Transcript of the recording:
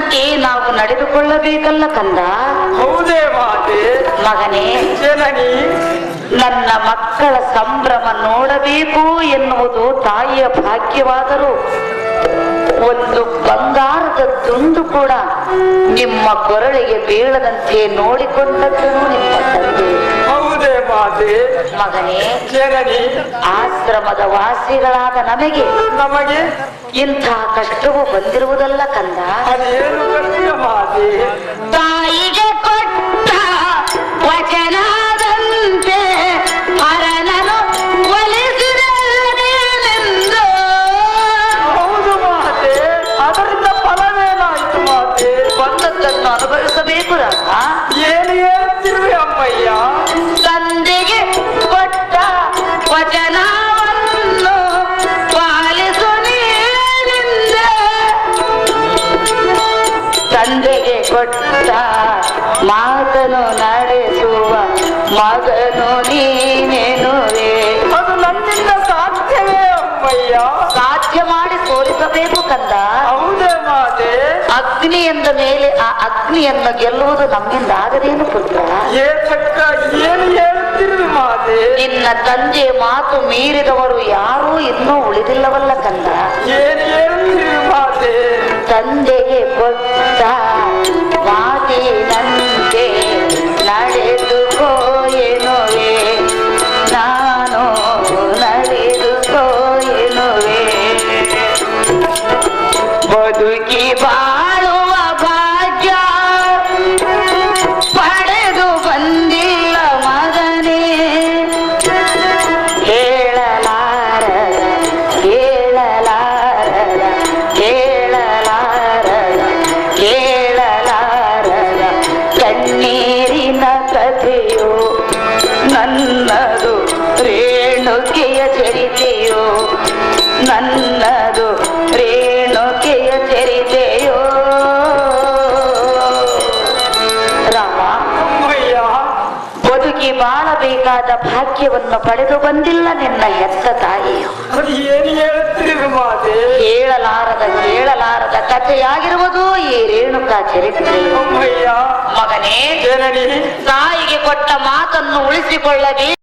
ಪಡೆದುಕೊಳ್ಳಬೇಕಲ್ಲ ಕಂದ? ಹೌದೇ ಮಾತೆ. ಮಗನೇ ಜನನಿ. ನನ್ನ ಮಕ್ಕಳ ಸಂಭ್ರಮ ನೋಡಬೇಕು ಎನ್ನುವುದು ತಾಯಿಯ ಭಾಗ್ಯವಾದರೂ ಒಂದು ಬಂಗಾರದ ತುಂಡು ಕೂಡ ನಿಮ್ಮ ಕೊರಳಿಗೆ ಬೀಳದಂತೆ ನೋಡಿಕೊಂಡದ್ದು ನಿಮ್ಮ ತಂದೆ. ಹೌದೇ ಮಾತೆ. ಮಗನೇ ಜನನಿ. ಆಶ್ರಮದ ವಾಸಿಗಳಾದ ನಮಗೆ ನಮಗೆ ಇಂತಹ ಕಷ್ಟವು ಬಂದಿರುವುದಲ್ಲ ಕಂದ? ತಾಯಿಗೆ ಕೊಟ್ಟ ವಚನದಂತೆ ಹರನನು ಒಲಿಸಿದನೆಂದು ಹೌದು ಮಾತೆ ಅದರಿಂದ ಫಲವೇನಾಯ್ತು ಮಾತೆ? ಬಂದದ್ದನ್ನು ಅನುಭವಿಸಬೇಕು ಏನು ಹೇಳ್ತಿರುವೆ ಅಮ್ಮಯ್ಯ? ಕೊಟ್ಟ ಮಾತನು ನಡೆಸುವ ಮಗನು ನೀನೆನುವೆ ಅದು ನನ್ನಿಂದ ಸಾಧ್ಯವೇ ಅಮ್ಮಯ್ಯ ಸಾಧ್ಯ ಮಾಡಿ ತೋರಿಸಬೇಕು ಕಂದ. ಹೌದೇ ಮಾತೆ? ಅಗ್ನಿ ಎಂದ ಮೇಲೆ ಆ ಅಗ್ನಿಯನ್ನು ಗೆಲ್ಲುವುದು ನಮ್ಮಿಂದ ಆಗದೇನು ಪುತ್ರ? ಏನು ಹೇಳ್ತಿರುವೆ ಮಾತೆ? ನಿನ್ನ ತಂದೆ ಮಾತು ಮೀರಿದವರು ಯಾರೂ ಇನ್ನೂ ಉಳಿದಿಲ್ಲವಲ್ಲ ಕಂದ. ಏನು ಹೇಳ್ತಿರುವೆ ಮಾತೆ? ತಂದೆಗೆ ಕೊಟ್ಟ ನನ್ನದು ರೇಣುಕೆಯ ಚರಿತೆಯೋ? ನನ್ನದು ರೇಣುಕೆಯ ಚರಿತೆಯೋ? ರಾಮ ಬದುಕಿ ಬಾಳಬೇಕಾದ ಭಾಗ್ಯವನ್ನು ಪಡೆದು ಬಂದಿಲ್ಲ ನಿನ್ನ ಹೆತ್ತ ತಾಯಿಯು. ಹೇಳಲಾರದ ಕೇಳಲಾರದ ಕೇಳಲಾರದ ಈ ರೇಣುಕಾ ಚರಿತ್ರೆ ಮಗನೇ ತಾಯಿಗೆ ಕೊಟ್ಟ ಮಾತನ್ನು ಉಳಿಸಿಕೊಳ್ಳಬೇಕು